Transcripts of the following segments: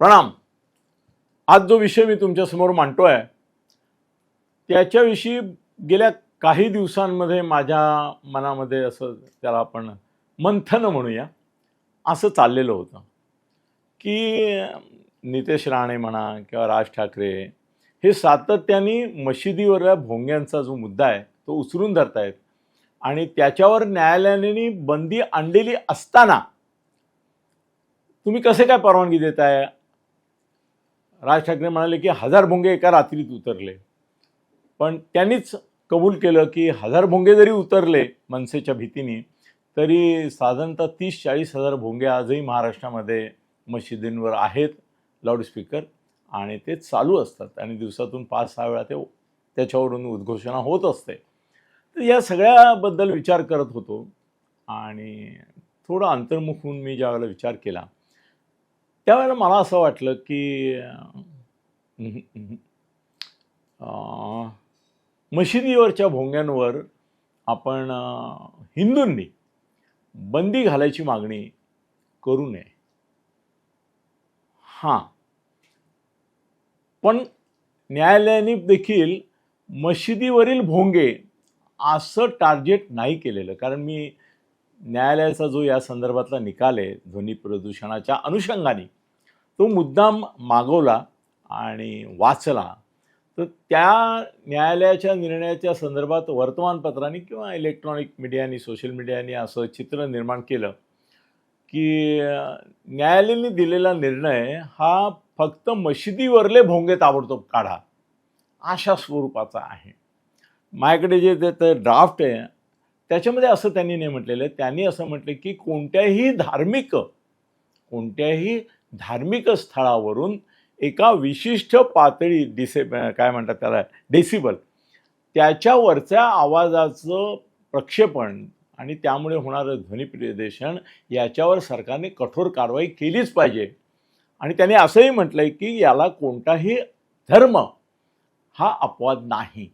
प्रणाम. आज जो विषय मी तुमच्यासमोर मांडतो आहे त्याच्याविषयी गेल्या काही दिवसांमध्ये माझ्या मनामध्ये असं त्याला आपण मंथन म्हणूया असं चाललेलं होतं की नितेश राणे म्हणा किंवा राज ठाकरे हे सातत्याने मशिदीवरल्या भोंग्यांचा जो मुद्दा आहे तो उचलून धरतायत. आणि त्याच्यावर न्यायालयाने बंदी आणलेली असताना तुम्ही कसे काय परवानगी देताय? राज ठाकरे म्हणाले की हजार भोंगे एका रात्रीत उतरले. पण त्यांनीच कबूल केलं की हजार भोंगे जरी उतरले मनसेच्या भीतीने तरी साधारणतः तीस चाळीस हजार भोंगे आजही महाराष्ट्रामध्ये मशिदींवर आहेत लाऊडस्पीकर आणि ते चालू असतात. आणि दिवसातून पाच सहा वेळा ते त्याच्यावरून उद्घोषणा होत असते. तर या सगळ्याबद्दल विचार करत होतो. आणि थोडं अंतर्मुख होऊन मी ज्यावेळेला विचार केला त्यावेळेला मला असं वाटलं की मशिदीवरच्या भोंग्यांवर आपण हिंदूंनी बंदी घालायची मागणी करू नये. हां. पण न्यायालयाने देखील मशिदीवरील भोंगे असं टार्गेट नाही केलेलं. कारण मी न्यायालयाचा जो या संदर्भातला निकाल आहे ध्वनी प्रदूषणाच्या अनुषंगाने तो मुद्दाम मागवला आणि वाचला तर त्या न्यायालयाच्या निर्णयाच्या संदर्भात वर्तमानपत्रांनी किंवा इलेक्ट्रॉनिक मीडियानी सोशल मीडियानी असं चित्र निर्माण केलं की न्यायालयाने दिलेला निर्णय हा फक्त मशिदीवरले भोंगे ताबडतोब काढा अशा स्वरूपाचा आहे. माझ्याकडे जे ते- ड्राफ्ट आहे त्याच्यामध्ये असं त्यांनी नाही म्हटलेलं त्यांनी असं म्हटलं की कोणत्याही धार्मिक कोणत्याही धार्मिक स्थळावरून एका विशिष्ट पातळी डिसे काय म्हणतात त्याला? डेसिबल त्याच्यावरच्या आवाजाचं प्रक्षेपण आणि त्यामुळे होणारं ध्वनी याच्यावर सरकारने कठोर कारवाई केलीच पाहिजे. आणि त्याने असंही म्हटलं आहे की याला कोणताही धर्म हा अपवाद नाही.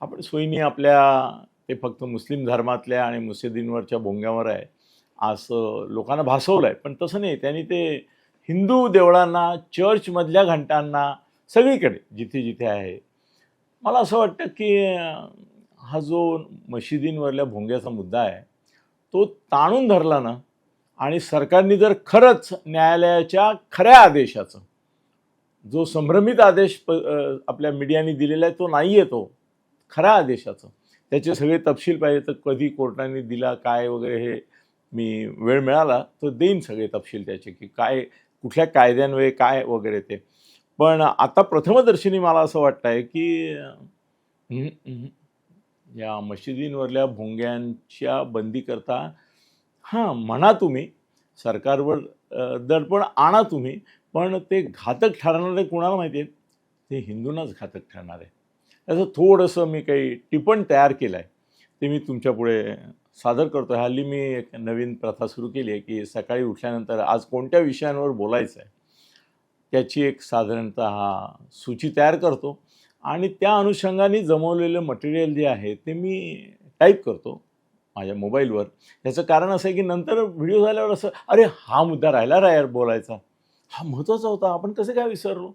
आपण सोयीने आपल्या ते फक्त मुस्लिम धर्मातल्या आणि मुस्लिदींवरच्या भोंग्यावर आहे असं लोकांना भासवलं आहे पण तसं नाही त्यांनी ते हिंदू देवळांना चर्चमधल्या घंटांना सगळीकडे जिथे जिथे आहे. मला असं वाटतं की हा जो मशिदींवरल्या भोंग्याचा मुद्दा आहे तो ताणून धरला ना आणि सरकारने जर खरंच न्यायालयाच्या खऱ्या आदेशाचं जो संभ्रमित आदेश प आपल्या मीडियाने दिलेला आहे तो नाही आहे तो खऱ्या आदेशाचं त्याचे सगळे तपशील पाहिजे तर कधी कोर्टाने दिला काय वगैरे हे मी वेळ मिळाला तर देईन सगळे तपशील त्याचे की काय कुठल्या कायद्यान्वये काय वगैरे ते. पण आता प्रथमदर्शनी मला असं वाटतं आहे की या मशिदींवरल्या भोंग्यांच्या बंदीकरता हां म्हणा तुम्ही सरकारवर दडपण आणा तुम्ही पण ते घातक ठरणार आहे कुणाला माहिती आहे ते हिंदूंनाच घातक ठरणार आहे. त्याचं थोडंसं मी काही टिपण तयार केलं आहे ते मी तुमच्यापुढे सादर करतो हल्ली मी एक नवीन प्रथा सुरू केली आहे की सकाळी उठल्यानंतर आज कोणत्या विषयांवर बोलायचं आहे त्याची एक साधारणतः सूची तयार करतो. आणि त्या अनुषंगाने जमवलेलं मटेरियल जे आहे ते मी टाईप करतो माझ्या मोबाईलवर याचं कारण असं आहे की नंतर व्हिडिओ झाल्यावर असं अरे हा मुद्दा राहिला रा यार बोलायचा. हा महत्त्वाचा होता. आपण कसं काय विसरलो?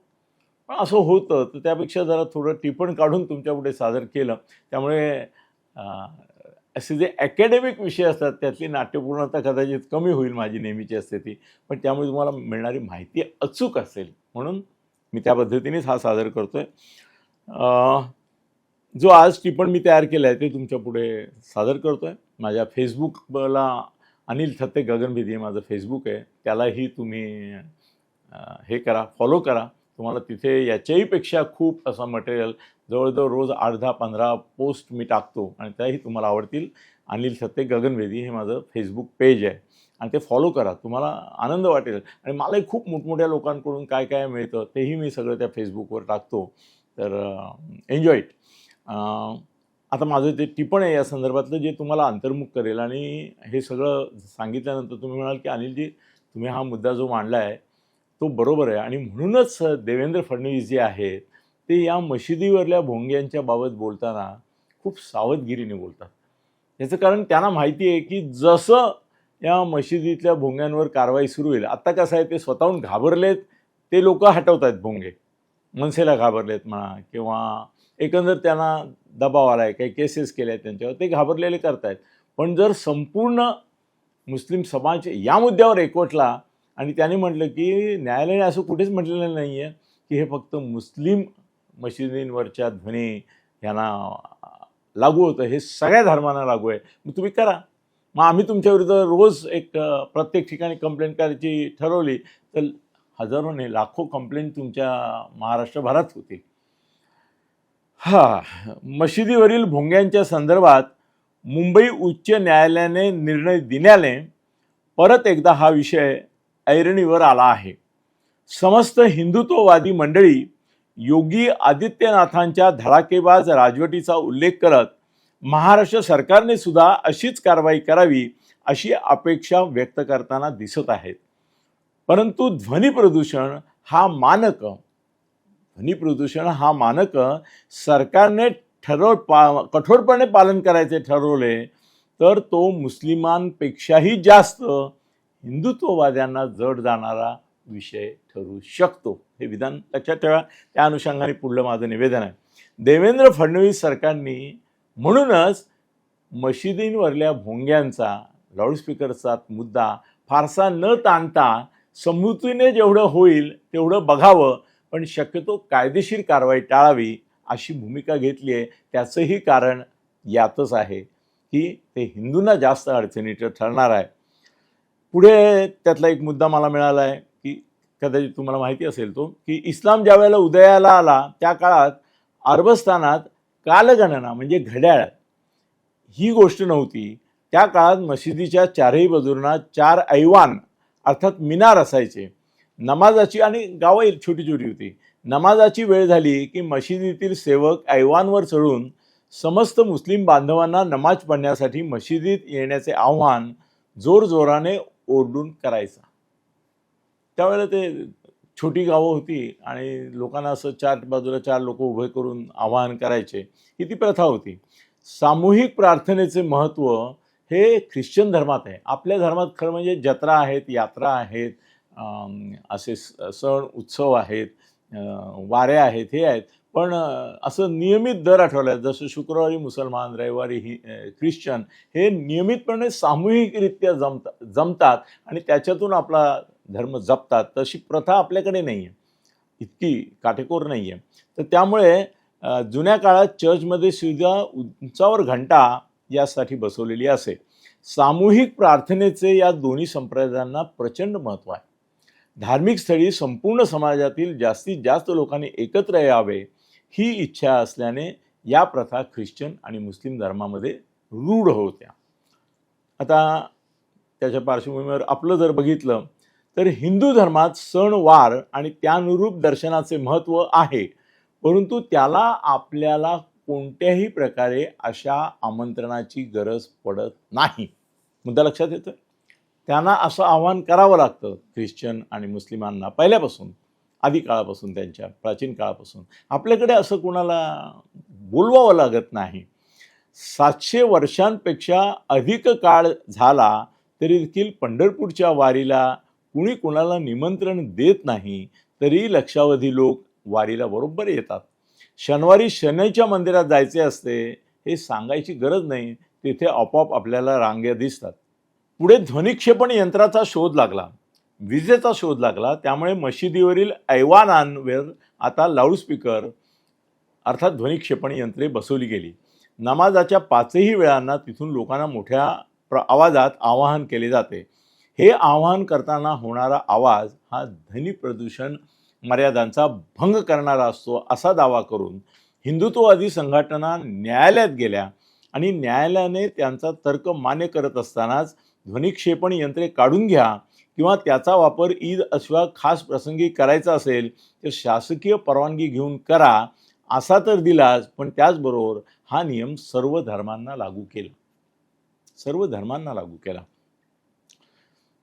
पण असं होतं. तर त्यापेक्षा जरा थोडं टिपण काढून तुमच्यापुढे सादर केलं. त्यामुळे असे जे अकॅडमिक विषय असतात त्यातली नाट्यपूर्णता कदाचित कमी होईल माझी नेहमीची असते ती. पण त्यामुळे तुम्हाला मिळणारी माहिती अचूक असेल. म्हणून मी त्या पद्धतीनेच हा सादर करतो आहे जो आज टिपण मी तयार केला आहे ते तुमच्यापुढे सादर करतो आहे माझ्या फेसबुकला अनिल थत्ते गगनभेदी माझं फेसबुक आहे. त्यालाही तुम्ही हे करा फॉलो करा. तुम्हाला तिथे याच्याही पेक्षा खूप असं मटेरियल जवळजवळ रोज आठ दहा पंधरा पोस्ट मी टाकतो आणि त्याही तुम्हाला आवडतील. अनिल सत्ते गगनवेदी हे माझं फेसबुक पेज आहे. आणि ते फॉलो करा. तुम्हाला आनंद वाटेल. आणि मलाही खूप मोठमोठ्या लोकांकडून काय काय मिळतं तेही मी सगळं त्या फेसबुकवर टाकतो. तर एन्जॉय इट आता माझं ते टिपण आहे या संदर्भातलं जे तुम्हाला अंतर्मुख करेल आणि हे सगळं सांगितल्यानंतर तुम्ही म्हणाल की अनिलजी तुम्ही हा मुद्दा जो मांडला आहे तो बरोबर आहे. आणि म्हणूनच देवेंद्र फडणवीस जे आहेत ते या मशिदीवरल्या भोंग्यांच्या बाबत बोलताना खूप सावधगिरीने बोलतात. याचं कारण त्यांना माहिती आहे की जसं या मशिदीतल्या भोंग्यांवर कारवाई सुरू होईल आत्ता कसं आहे ते स्वतःहून घाबरलेत ते लोक हटवत आहेत भोंगे. मनसेला घाबरलेत म्हणा किंवा एकंदर त्यांना दबाव आला आहे काही केसेस केल्या आहेत त्यांच्यावर ते घाबरलेले करतायत. पण जर संपूर्ण मुस्लिम समाज या मुद्द्यावर एकवटला आणि त्याने म्हटलं की न्यायालयाने असं कुठेच म्हटलेलं नाही आहे की हे फक्त मुस्लिम मशिदींवरच्या ध्वनी ह्यांना लागू होतं. हे सगळ्या धर्मांना लागू आहे. मग तुम्ही करा. मग आम्ही तुमच्याविरुद्ध रोज एक प्रत्येक ठिकाणी कंप्लेंट करायची ठरवली तर हजारो नाही लाखो कंप्लेंट तुमच्या महाराष्ट्रभरात होतील हा मशिदीवरील भोंग्यांच्या संदर्भात मुंबई उच्च न्यायालयाने निर्णय दिल्याने परत एकदा हा विषय ऐरणीवर आला आहे. समस्त हिंदुत्ववादी मंडळी योगी आदित्यनाथांच्या धडाकेबाज राजवटीचा उल्लेख करत महाराष्ट्र सरकारने सुद्धा अशीच कारवाई करावी अशी अपेक्षा व्यक्त करताना दिसत आहेत. परंतु ध्वनी प्रदूषण हा मानक ध्वनी प्रदूषण हा मानक सरकारने ठरव पा कठोरपणे पालन करायचे ठरवले तर तो मुस्लिमांपेक्षाही जास्त हिंदुत्ववाद्यांना जड जाणारा विषय ठरू शकतो. हे विधान लक्षात ठेवा. त्या अनुषंगाने पुढलं माझं निवेदन आहे. देवेंद्र फडणवीस सरकारने म्हणूनच मशिदींवरल्या भोंग्यांचा लाऊडस्पीकरचा मुद्दा फारसा न ताणता समृद्धीने जेवढं होईल तेवढं बघावं पण शक्यतो कायदेशीर कारवाई टाळावी अशी भूमिका घेतली आहे. त्याचंही कारण यातच आहे की ते हिंदूंना जास्त अडचणीचं ठरणार आहे. पुढे त्यातला एक मुद्दा मला मिळाला आहे की कदाचित तुम्हाला माहिती असेल तो की इस्लाम ज्या वेळेला उदयाला आला त्या काळात अरबस्थानात कालगणना म्हणजे घड्याळ ही गोष्ट नव्हती. त्या काळात मशिदीच्या चारही बाजूंना चार ऐवान अर्थात मिनार असायचे. नमाजाची आणि गावं छोटी छोटी होती. नमाजाची वेळ झाली की मशिदीतील सेवक ऐवानवर चढून समस्त मुस्लिम बांधवांना नमाज पढण्यासाठी मशिदीत येण्याचे आव्हान जोरजोराने ओरडून करायचा. त्यावेळेला ते छोटी गावं होती आणि लोकांना असं चार बाजूला चार लोक उभे करून आवाहन करायचे. ही ती प्रथा होती. सामूहिक प्रार्थनेचे महत्त्व हे ख्रिश्चन धर्मात आहे. आपल्या धर्मात खरं म्हणजे जत्रा आहेत यात्रा आहेत असे स- सण उत्सव आहेत वारे वाऱ्या आहेत हे आहेत. पण असं नियमित दर आठवड्यात जसं शुक्रवारी मुसलमान रविवारी हि ख्रिश्चन हे नियमितपणे सामूहिकरित्या जमता जमतात आणि त्याच्यातून आपला धर्म जपतात. तशी प्रथा आपल्याकडे नाही आहे इतकी काटेकोर नाही आहे तर त्यामुळे जुन्या काळात चर्चमध्ये सुद्धा उंचावर घंटा यासाठी बसवलेली असे. सामूहिक प्रार्थनेचे या दोन्ही संप्रदायांना प्रचंड महत्त्व आहे. धार्मिक स्थळी संपूर्ण समाजातील जास्तीत जास्त लोकांनी एकत्र यावे ही इच्छा असल्याने या प्रथा ख्रिश्चन आणि मुस्लिम धर्मामध्ये रूढ होत्या. आता त्याच्या पार्श्वभूमीवर आपलं जर बघितलं तर हिंदू धर्मात सण वार आणि त्यानुरूप दर्शनाचे महत्त्व आहे. परंतु त्याला आपल्याला कोणत्याही प्रकारे अशा आमंत्रणाची गरज पडत नाही. मुद्दा लक्षात येतं त्यांना असं आव्हान करावं लागतं ख्रिश्चन आणि मुस्लिमांना पहिल्यापासून. आधी काळापासून त्यांच्या प्राचीन काळापासून. आपल्याकडे असं कोणाला बोलवावं लागत नाही. सातशे वर्षांपेक्षा अधिक काळ झाला तरी देखील पंढरपूरच्या वारीला कुणी कुणाला निमंत्रण देत नाही तरी लक्षावधी लोक वारीला बरोबर येतात. शनिवारी शनैच्या मंदिरात जायचे असते हे सांगायची गरज नाही. तिथे आपोआप आपल्याला रांग्या दिसतात. पुढे ध्वनिक्षेपण यंत्राचा शोध लागला. विजेचा शोध लागला त्यामुळे मशिदीवरील ऐवानांवर आता लाऊडस्पीकर अर्थात ध्वनिक्षेपण यंत्रे बसवली गेली. नमाजाच्या पाचही वेळांना तिथून लोकांना मोठ्या प्र आवाजात आवाहन केले जाते. हे आवाहन करताना होणारा आवाज हा ध्वनी प्रदूषण मर्यादांचा भंग करणारा असतो असा दावा करून हिंदुत्ववादी संघटना न्यायालयात गेल्या आणि न्यायालयाने त्यांचा तर्क मान्य करत असतानाच ध्वनिक्षेपण यंत्रे काढून घ्या किंवा त्याचा वापर ईद अथवा खास प्रसंगी करायचा असेल तर शासकीय परवानगी घेऊन करा असा तर दिलाच पण त्याचबरोबर हा नियम सर्व धर्मांना लागू केला. सर्व धर्मांना लागू केला.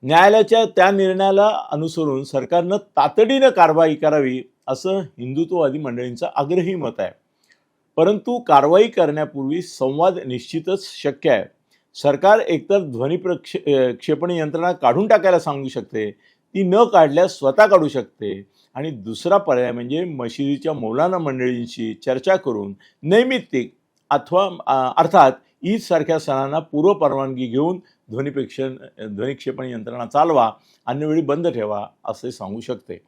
न्यायालयाच्या त्या निर्णयाला अनुसरून सरकारनं तातडीनं कारवाई करावी असं हिंदुत्ववादी मंडळींचं आग्रही मत आहे. परंतु कारवाई करण्यापूर्वी संवाद निश्चितच शक्य आहे. सरकार एकतर ध्वनी प्रक्षे क्षेपणी यंत्रणा काढून टाकायला सांगू शकते ती न काढल्यास स्वतः काढू शकते. आणि दुसरा पर्याय म्हणजे मशिदीच्या मौलाना मंडळींशी चर्चा करून नैमित्तिक अथवा अर्थात ईदसारख्या सणांना पूर्व परवानगी घेऊन ध्वनिपेक्षण ध्वनिक्षेपण यंत्रणा चालवा अन्यवेळी बंद ठेवा असे सांगू शकते.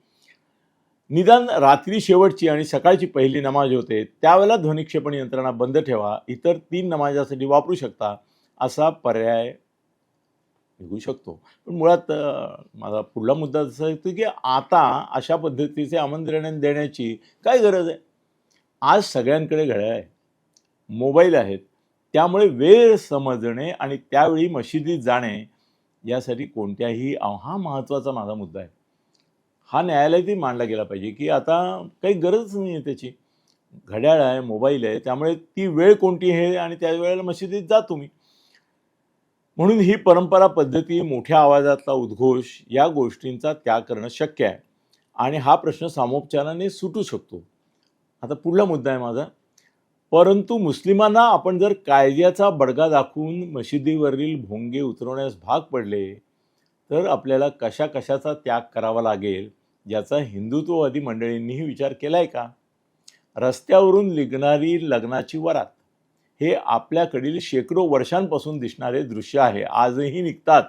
निदान रात्री शेवटची आणि सकाळची पहिली नमाज होते त्यावेळेला ध्वनिक्षेपण यंत्रणा बंद ठेवा इतर तीन नमाजासाठी वापरू शकता. असा पर्याय निघू शकतो. पण मुळात माझा पुढला मुद्दा असा येतो की आता अशा पद्धतीचे आमंत्रण देण्याची काय गरज आहे? आज सगळ्यांकडे घड्याळ आहे. मोबाईल आहेत. त्यामुळे वेळ समजणे आणि त्यावेळी मशिदीत जाणे यासाठी कोणत्याही हा महत्त्वाचा माझा मुद्दा आहे. हा न्यायालयातही मांडला गेला पाहिजे की आता काही गरजच नाही आहे त्याची. घड्याळ आहे मोबाईल आहे त्यामुळे ती वेळ कोणती आहे आणि त्या वेळेला मशिदीत जा तुम्ही. म्हणून ही परंपरा पद्धती मोठ्या आवाजातला उद्घोष या गोष्टींचा त्याग करणं शक्य आहे. आणि हा प्रश्न सामोपचाराने सुटू शकतो. आता पुढला मुद्दा आहे माझा. परंतु मुस्लिमांना आपण जर कायद्याचा बडगा दाखवून मशिदीवरील भोंगे उतरवण्यास भाग पडले तर आपल्याला कशा कशाचा त्याग करावा लागेल याचा हिंदुत्ववादी मंडळींनीही विचार केला आहे का? रस्त्यावरून निघणारी लग्नाची वरात. हे आपल्याकडील शेकडो वर्षांपासून दिसणारे दृश्य आहे. आजही निघतात.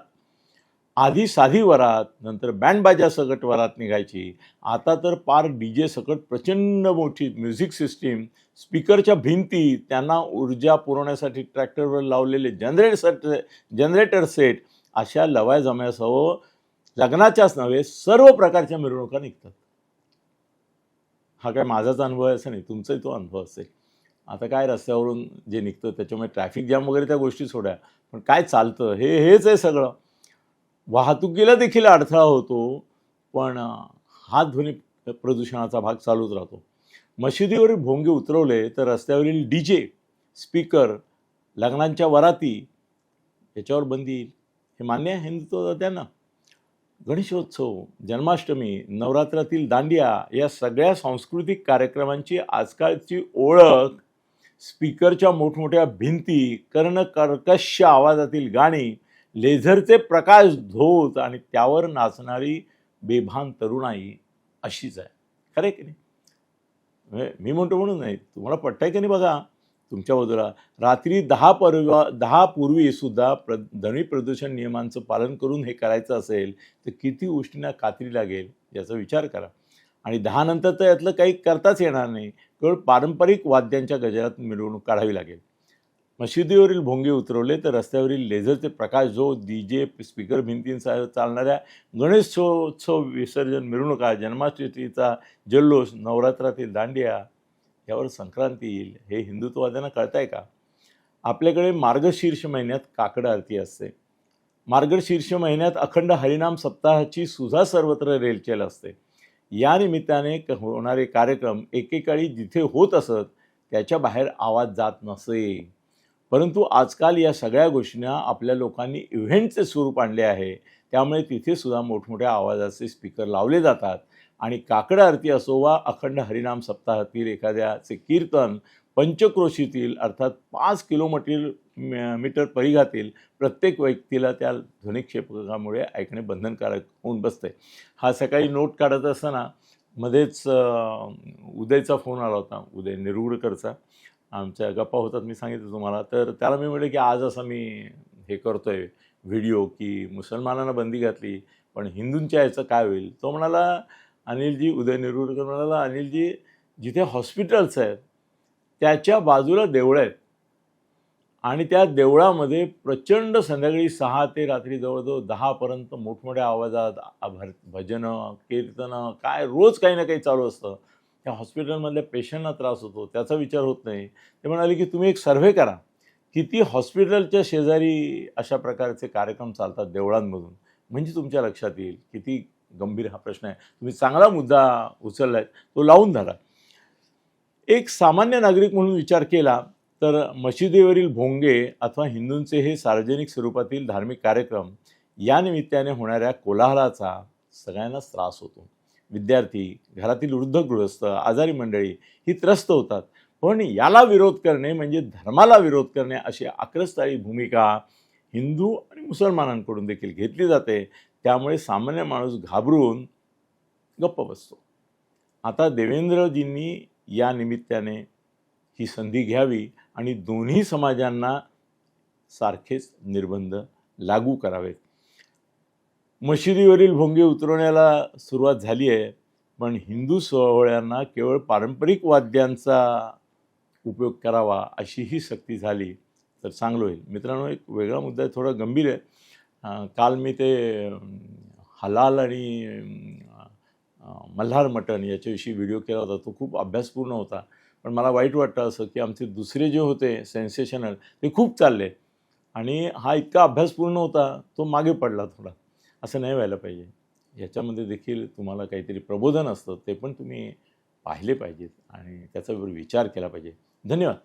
आधी साधी वरात नंतर बँडबाजा सकट वरात निघायची. आता तर पार डी जे सकट प्रचंड मोठी म्युझिक सिस्टीम स्पीकरच्या भिंती त्यांना ऊर्जा पुरवण्यासाठी ट्रॅक्टरवर लावलेले जनरेट सेट जनरेटर सेट अशा लवाय जम्यासह लग्नाच्याच नव्हे सर्व प्रकारच्या मिरवणुका निघतात. हा काय माझाच अनुभव आहे असं नाही. तुमचाही तो अनुभव असेल. आता काय रस्त्यावरून जे निघतं त्याच्यामुळे ट्रॅफिक जॅम वगैरे त्या गोष्टी सोड्या पण काय चालतं? हे हेच आहे सगळं. वाहतुकीला देखील अडथळा होतो पण हा ध्वनी प्रदूषणाचा भाग चालूच राहतो. मशिदीवरील भोंगे उतरवले तर रस्त्यावरील डी जे स्पीकर लग्नांच्या वराती याच्यावर बंदी येईल. हे मान्य आहे हिंदुत्ववाद्यांना गणेशोत्सव जन्माष्टमी नवरात्रातील दांडिया या सगळ्या सांस्कृतिक कार्यक्रमांची आजकालची ओळख स्पीकरच्या मोठमोठ्या भिंती कर्णकर्कश आवाजातील गाणी लेझरचे प्रकाश धोत आणि त्यावर नाचणारी बेभान तरुणाई अशीच आहे. खरं आहे की नाही? म्हणजे मी म्हणतो म्हणून नाही तुम्हाला पटतंय की नाही बघा? तुमच्या बाजूला रात्री दहा परवा दहा पूर्वी सुद्धा प्र ध्वनी प्रदूषण नियमांचं पालन करून हे करायचं असेल तर किती गोष्टींना कात्री लागेल याचा विचार करा. आणि दहा नंतर तर यातलं काही करताच येणार नाही. केवळ पारंपरिक वाद्यांच्या गजरात मिरवणूक काढावी लागेल. मशिदीवरील भोंगे उतरवले तर रस्त्यावरील लेझरचे प्रकाश जो डी जे स्पीकर भिंतींसह चालणाऱ्या गणेशोत्सव विसर्जन मिरवणुका जन्माष्टमीचा जल्लोष नवरात्रातील दांडिया यावर संक्रांती येईल हे हिंदुत्ववाद्यांना कळतंय का? आपल्याकडे मार्गशीर्ष महिन्यात काकड आरती असते. मार्गशीर्ष महिन्यात अखंड हरिनाम सप्ताहाची सुद्धा सर्वत्र रेलचेल असते. या निमित्ताने क- होणारे कार्यक्रम एकेकाळी जिथे होत असत त्याच्या बाहेर आवाज जात नसे. परंतु आजकाल या सगळ्या गोष्टींना आपल्या लोकांनी इव्हेंटचे स्वरूप आणले आहे. त्यामुळे तिथे सुद्धा मोठमोठ्या आवाजाचे स्पीकर लावले जातात. आणि काकड आरती असो वा अखंड हरिनाम सप्ताहातील एखाद्याचे कीर्तन पंचक्रोशीतील अर्थात पाच किलोमीटर मीटर परिघातील प्रत्येक व्यक्तीला त्या ध्वनिक्षेपकामुळे ऐकणे बंधनकारक होऊन बसते. हा सकाळी नोट काढत असताना मध्येच उदयचा फोन आला होता उदय निरुगडकरचा. आमच्या गप्पा होतात मी सांगितलं तुम्हाला. तर त्याला मी म्हटलं की आज असं मी हे करतो आहे व्हिडिओ की मुसलमानांना बंदी घातली पण हिंदूंच्या याचं काय होईल? तो म्हणाला अनिलजी उदय निरुगडकर म्हणाला अनिलजी जिथे हॉस्पिटल्स आहेत त्याच्या बाजूला देवळं आहेत. आणि त्या देवळामध्ये प्रचंड संध्याकाळी सहा ते रात्री जवळजवळ दहापर्यंत मोठमोठ्या आवाजात भर भजनं कीर्तनं काय रोज काही ना काही चालू असतं. त्या हॉस्पिटलमधल्या पेशंटना त्रास होतो त्याचा विचार होत नाही. ते म्हणाले की तुम्ही एक सर्व्हे करा. किती हॉस्पिटलच्या शेजारी अशा प्रकारचे कार्यक्रम चालतात देवळांमधून? म्हणजे तुमच्या लक्षात येईल किती गंभीर हा प्रश्न आहे. तुम्ही चांगला मुद्दा उचलला आहे तो लावून धरा. एक सामान्य नागरिक म्हणून विचार केला तर मशिदीवरील भोंगे अथवा हिंदूंचे हे सार्वजनिक स्वरूपातील धार्मिक कार्यक्रम या निमित्ताने होणाऱ्या कोलाहलाचा सगळ्यांनाच त्रास होतो. विद्यार्थी घरातील वृद्ध गृहस्थ आजारी मंडळी ही त्रस्त होतात. पण याला विरोध करणे म्हणजे धर्माला विरोध करणे अशी आक्रस्ताळी भूमिका हिंदू आणि मुसलमानांकडून देखील घेतली जाते. त्यामुळे सामान्य माणूस घाबरून गप्प बसतो. आता देवेंद्रजींनी या निमित्ताने ही संधी घ्यावी. आणि दोन्ही समाजांना सारखेच निर्बंध लागू करावेत. मशिदीवरील भोंगे उतरवण्याला सुरुवात झाली आहे पण हिंदू सोहळ्यांना केवळ पारंपरिक वाद्यांचा उपयोग करावा अशी ही सक्ती झाली तर चांगलं होईल. मित्रांनो एक वेगळा मुद्दा आहे थोडा गंभीर आहे. काल मी ते हलाल आणि मल्हार मटण याच्याविषयी व्हिडिओ केला होता तो खूप अभ्यासपूर्ण होता. पण मला वाईट वाटतं असं की आमचे दुसरे जे होते सेन्सेशनल ते खूप चालले. आणि हा इतका अभ्यासपूर्ण होता तो मागे पडला थोडा. असं नाही व्हायला पाहिजे. याच्यामध्ये देखील तुम्हाला काहीतरी प्रबोधन असतं ते पण तुम्ही पाहिले पाहिजेत आणि त्याचा विचार केला पाहिजे. धन्यवाद.